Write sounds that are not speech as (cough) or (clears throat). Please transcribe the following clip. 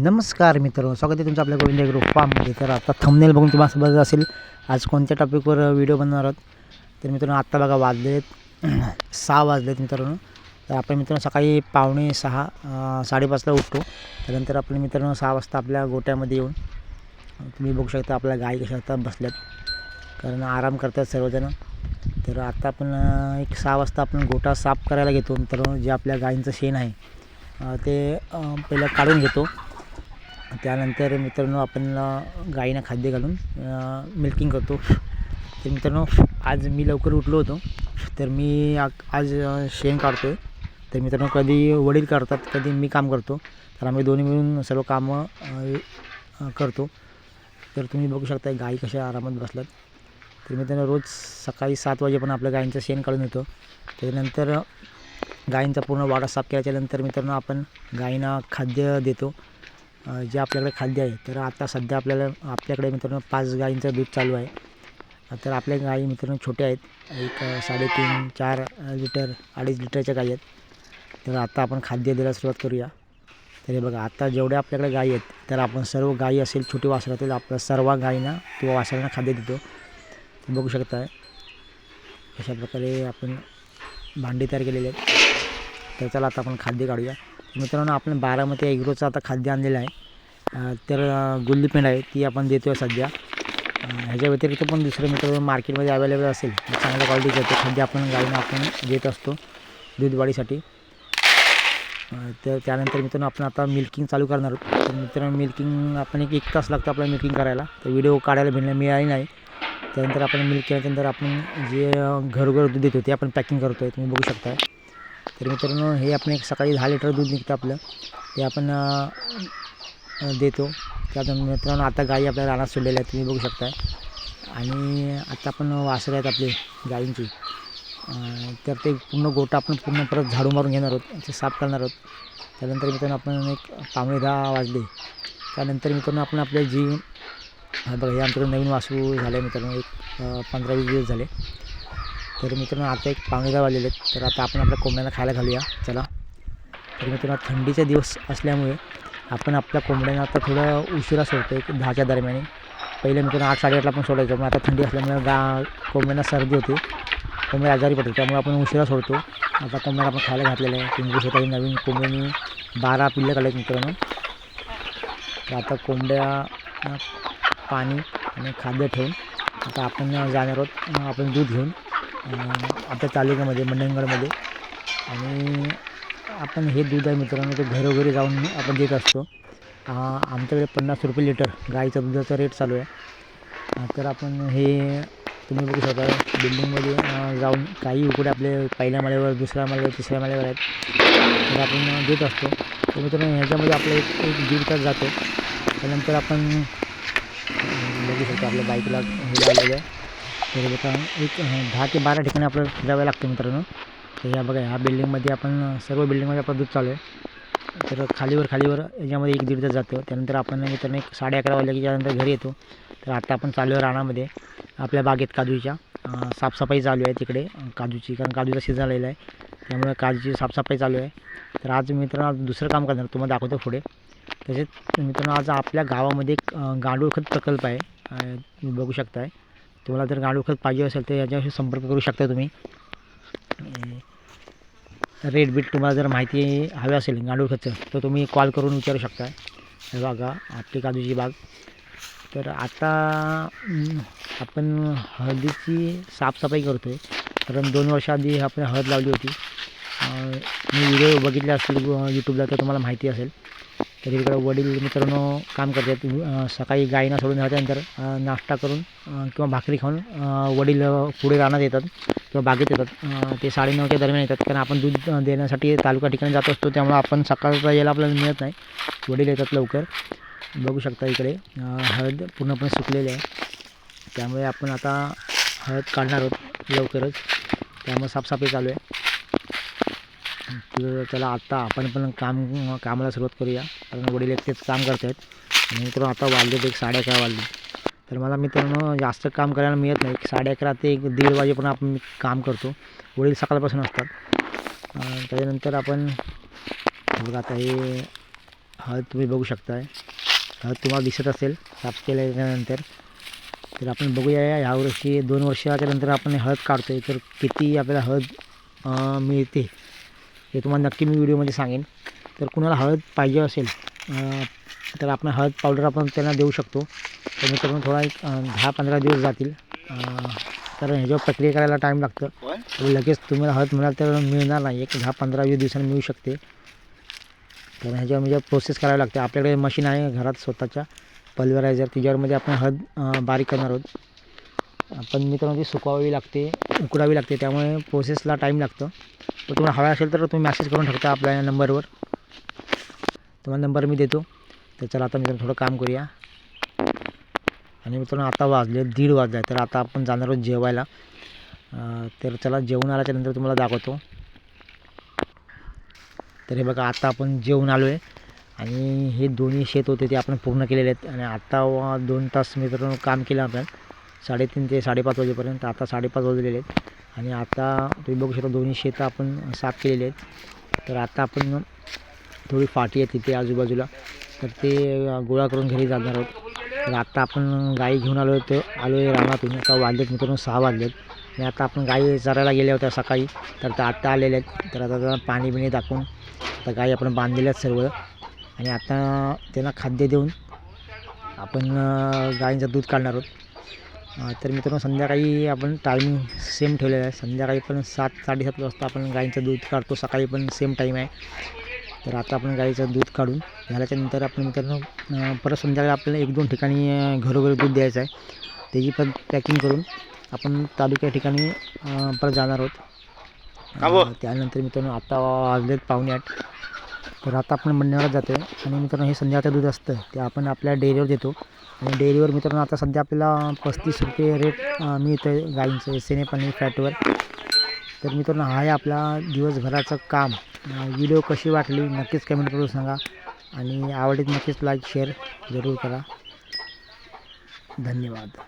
नमस्कार मित्रांनो स्वागत आहे तुमचं आपल्या गोविंद ग्रुप फार्ममध्ये तर आता थंबनेल बघून तुम्हाला समजत असेल आज कोणत्या टॉपिकवर व्हिडिओ बनवणार आहोत? तर मित्रांनो आत्ता बघा वाजले (clears throat) सहा वाजलेत मित्रांनो. तर आपण मित्रांनो सकाळी पावणे सहा साडेपाचला उठतो. त्यानंतर आपण मित्रांनो सहा वाजता आपल्या गोट्यामध्ये येऊन तुम्ही बघू शकता आपल्या गाय कशा आता बसल्यात. कारण आराम करतात सर्वजण. तर आता आपण एक सहा वाजता आपण गोटा साफ करायला घेतो मित्रांनो जे आपल्या गायींचं शेण आहे. ते पहिलं काढून घेतो. त्यानंतर मित्रांनो आपण गाईंना खाद्य घालून मिल्किंग करतो. तर मित्रांनो आज मी लवकर उठलो होतो. तर मी आज शेण काढतो आहे तर मित्रांनो कधी वडील करतात कधी मी काम करतो. तर आम्ही दोन्ही मिळून सर्व कामं करतो. तर तुम्ही बघू शकता गाई कशा आरामात बसल्यात. तर मित्रांनो रोज सकाळी सात वाजेपर्यंत आपल्या गायींचं शेण काढून येतो. त्याच्यानंतर गायींचा पूर्ण वाडा साफ केल्याच्यानंतर मित्रांनो आपण गायींना खाद्य देतो. जे आपल्याकडे खाद्य आहे तर आता सध्या आपल्याला आपल्याकडे मित्रांनो पाच गायींचं दूध चालू आहे. तर आपल्या गायी मित्रांनो छोट्या आहेत. एक साडेतीन चार लिटर अडीच लिटरच्या गायी आहेत. तर आता आपण खाद्य द्यायला सुरुवात करूया. तर हे बघा आता जेवढ्या आपल्याकडे गायी आहेत तर आपण सर्व गायी असेल छोटी वासरातील आपल्या सर्व गायींना किंवा वासरांना खाद्य देतो. तुम्ही बघू शकता अशा प्रकारे आपण भांडी तयार केलेली आहेत. तर चला आता आपण खाद्य काढूया. मित्रांनो आपण बारामती एग्रोचं आता खाद्य आणलेलं आहे. तर अं, गुल्ली पेंड आहे ती आपण देतो आहे सध्या ह्याच्या व्यतिरिक्त पण दुसरं मित्र मार्केटमध्ये अवेलेबल असेल चांगल्या क्वालिटीचं ते सध्या आपण गाईंना आपण देत असतो दूध वाढीसाठी तर त्यानंतर मित्रांनो आपण आता मिल्किंग चालू करणार आहोत. तर मित्रांनो मिल्किंग आपण एक एक तास लागतो आपल्याला मिल्किंग करायला. तर व्हिडिओ काढायला भेटणं मिळाली नाही. त्यानंतर आपण मिल्क केल्यानंतर आपण जे घरोघर दूध देतो ते आपण पॅकिंग करतो आहे तुम्ही बघू शकता तर मित्रांनो हे आपण एक सकाळी दहा लिटर दूध निघतं आपलं. ते आपण देतो. त्यातून मित्रांनो आता गाई आपल्या रानात सोडलेल्या आहेत तुम्ही बघू शकताय. आणि आता आपण वासरं आहेत आपली गाईंची. तर ते पूर्ण गोटा आपण पूर्ण परत झाडू मारून घेणार आहोत ते साफ करणार आहोत. त्यानंतर मित्रांनो आपण एक पावणे दहा वाजले. त्यानंतर मित्रांनो आपण आपले जी बघा हे आमच्याकडे नवीन वासू झाले मित्रांनो एक पंधरा वीस दिवस झाले. तर मित्रांनो आता एक पावणे दहा वाजलेले आहेत. तर आता आपण आपल्या कोंबड्यांना खायला घालूया. चला. तर मित्रांनो थंडीचे दिवस असल्यामुळे आपण आपल्या कोंबड्यांना आता थोडं उशिरा सोडतो एक दहाच्या दरम्यान. पहिले मित्रांनो आठ साडेआठला पण सोडायचो पण आता थंडी असल्यामुळे गा कोंबड्यांना सर्दी होते. कोंबड्या आजारी पडतो त्यामुळे आपण उशिरा सोडतो. आता कोंबड्या आपण खायला घातलेलं आहे तुम्ही शेताची नवीन कोंबड्यांनी बारा पिल्ले काढले मित्रांनो. तर आता कोंबड्या पाणी आणि खाद्य ठेवून आता आपण जाणार आहोत. आपण दूध घेऊन आपल्या तालुक्यामध्ये मंडणगडमध्ये. आणि आपण हे दूध आहे मित्रांनो ते घरोघरी जाऊन आपण देत असतो. आमच्याकडे पन्नास रुपये लिटर गाईचा दुधाचा रेट चालू आहे. तर आपण हे तुम्ही बघू शकता बिल्डिंगमध्ये जाऊन काही उकडे आपले पहिल्या माळ्यावर दुसऱ्या माळ्यावर तिसऱ्या माळ्यावर आहेत. तर आपण देत असतो. तर मित्रांनो ह्याच्यामध्ये आपलं एक एक दीड तास जातो. त्यानंतर आपण बघू शकतो आपल्या बाईकला हे लावलेलं आहे. तर एक दहा ते बारा ठिकाणी आपल्याला फिरावं लागतं मित्रांनो. तर ह्या बघा ह्या बिल्डिंगमध्ये आपण सर्व बिल्डिंगमध्ये आपलं दूध चालू आहे. तर खालीवर खालीवर याच्यामध्ये एक दीड तास जातो. त्यानंतर आपण मित्रांनो एक साडे अकरा वाजल्या की त्यानंतर घरी येतो. तर आता आपण चालू आहे रानामध्ये. आपल्या बागेत काजूच्या. साफसफाई चालू आहे तिकडे काजूची कारण काजूचा सीझन आलेला आहे. त्यामुळे काजूची साफसफाई चालू आहे. तर आज मित्रांनो दुसरं काम करणार तुम्हाला दाखवतो पुढे. तसेच मित्रांनो आज आपल्या गावामध्ये एक गांडूळ खत प्रकल्प आहे. तुम्ही बघू शकताय. तुम्हाला जर गांडूळ खत पाहिजे असेल तर याच्याशी संपर्क करू शकता तुम्ही. रेट बीट तुम्हाला जर माहिती हवी असेल गांडूळ खतचं तर तुम्ही कॉल करून विचारू शकता. हे बघा आपली काजूची बाग. तर आता आपण हळदीची साफसफाई करतो आहे कारण दोन वर्षाआधी आपण हळद लावली होती. मी व्हिडिओ बघितले असतील यूट्यूबला तर तुम्हाला माहिती असेल. तर इकडे वडील मित्रांनो काम करतात. सकाळी गायीना सोडून झाल्यानंतर नाश्ता करून किंवा भाकरी खाऊन वडील पुढे रानात येतात. किंवा बागेत येतात. ते साडेनऊच्या दरम्यान येतात. कारण आपण दूध देण्यासाठी तालुका ठिकाणी जात असतो त्यामुळे आपण सकाळचा यायला आपल्याला मिळत नाही. वडील येतात लवकर. बघू शकता इकडे. हळद पूर्णपणे सुकलेली आहे. त्यामुळे आपण आता हळद काढणार आहोत लवकरच. त्यामुळे साफसफाई चालू आहे. तर त्याला आत्ता आपण पण काम कामाला सुरुवात करूया. कारण वडील एकटेच काम करत आहेत आणि मित्रांनो आता वाजलेत एक साडे अकरा वाजले. तर मला मित्रांनो जास्त काम करायला मिळत नाही. एक साडे अकरा ते एक दीड वाजेपर्यंत आपण काम करतो. वडील सकाळपासून असतात. त्याच्यानंतर आपण बघा आता हे हळद तुम्ही बघू शकताय. हळद तुम्हाला दिसत असेल साफ केल्यानंतर. तर आपण बघूया ह्या वर्षी दोन वर्षाच्या नंतर आपण हळद काढतो आहे तर किती आपल्याला हळद मिळते हे तुम्हाला नक्की मी व्हिडिओमध्ये सांगेन. तर कुणाला हळद पाहिजे असेल तर आपण हळद पावडर आपण त्यांना देऊ शकतो. तर मित्रांनो थोडा एक दहा पंधरा दिवस जातील. कारण ह्याच्यावर प्रक्रिया करायला टाईम लागतं तर लगेच तुम्हाला हळद म्हणाल तर मिळणार नाही. एक दहा पंधरा वीस दिवसांनी मिळू शकते. तर ह्याच्यावर म्हणजे प्रोसेस करावी लागते. आपल्याकडे मशीन आहे घरात स्वतःच्या. पल्वरायझर तिच्यावरमध्ये आपण हळद बारीक करणार आहोत. पण मित्रांनो ती सुकवावी लागते उकडावी लागते. त्यामुळे प्रोसेसला टाईम लागतो. तर तुम्हाला हवा असेल तर तुम्ही मॅसेज करून टाकता आपल्या या नंबरवर तुम्हाला नंबर मी देतो. तर चला आता मित्रांनो थोडं काम करूया. आणि मित्रांनो आता वाजले दीड वाजले तर आता आपण जाणार आहोत जेवायला. तर चला जेवण आल्याच्यानंतर तुम्हाला दाखवतो. तर हे बघा आता आपण जेवण आलो आहे आणि हे दोन्ही शेत होते ते आपण पूर्ण केलेले आहेत. आणि आता दोन तास मित्रांनो काम केलं आपण. साडेतीन ते साडेपाच वाजेपर्यंत आता साडेपाच वाजलेले आहेत. आणि आता तुम्ही बघू शकता दोन्ही शेतं आपण साफ केलेले आहेत. तर आता आपण थोडी फाटी आहे तिथे आजूबाजूला. तर ते गोळा करून घरी जाणार आहोत. तर आता आपण गाई घेऊन आलो होतो आलो आहे रानातून. आता वाजलेत मित्रांनो सहा वाजलेत आणि आता आपण गाई चरायला गेल्या होत्या सकाळी. तर त्या आत्ता आलेल्या आहेत. तर आता पाणी बिणी टाकून आता गाई आपण बांधलेल्या आहेत सर्व. आणि आता त्यांना खाद्य देऊन आपण गायींचं दूध काढणार आहोत. तर मित्रांनो संध्याकाळी आपण टायमिंग सेम ठेवलेला आहे. संध्याकाळी पण सात साडेसात वाजता आपण गायींचं दूध काढतो. सकाळी पण सेम टाईम आहे. तर आता आपण गाईचं दूध काढून झाल्याच्यानंतर आपण मित्रांनो परत संध्याकाळी आपल्याला एक दोन ठिकाणी घरोघरी दूध द्यायचं आहे. त्याची पण पॅकिंग करून आपण तालुक्या ठिकाणी परत जाणार आहोत. त्यानंतर मित्रांनो आता वाजलेत पावणे आठ. तर आता आपण मंडळात जातो आहे आणि मित्रांनो हे संध्याकाळचं दूध असतं ते आपण आपल्या डेअरीवर देतो. आणि डेअरीवर मित्रांनो आता सध्या आपल्याला पस्तीस रुपये रेट मिळतं आहे गाईंचं एस एन एफ आणि फॅटवर. तर मित्रांनो हा आहे आपला दिवसभराचं काम. व्हिडिओ कशी वाटली नक्कीच कमेंट करून सांगा. आणि आवडीत नक्कीच लाईक शेअर जरूर करा. धन्यवाद.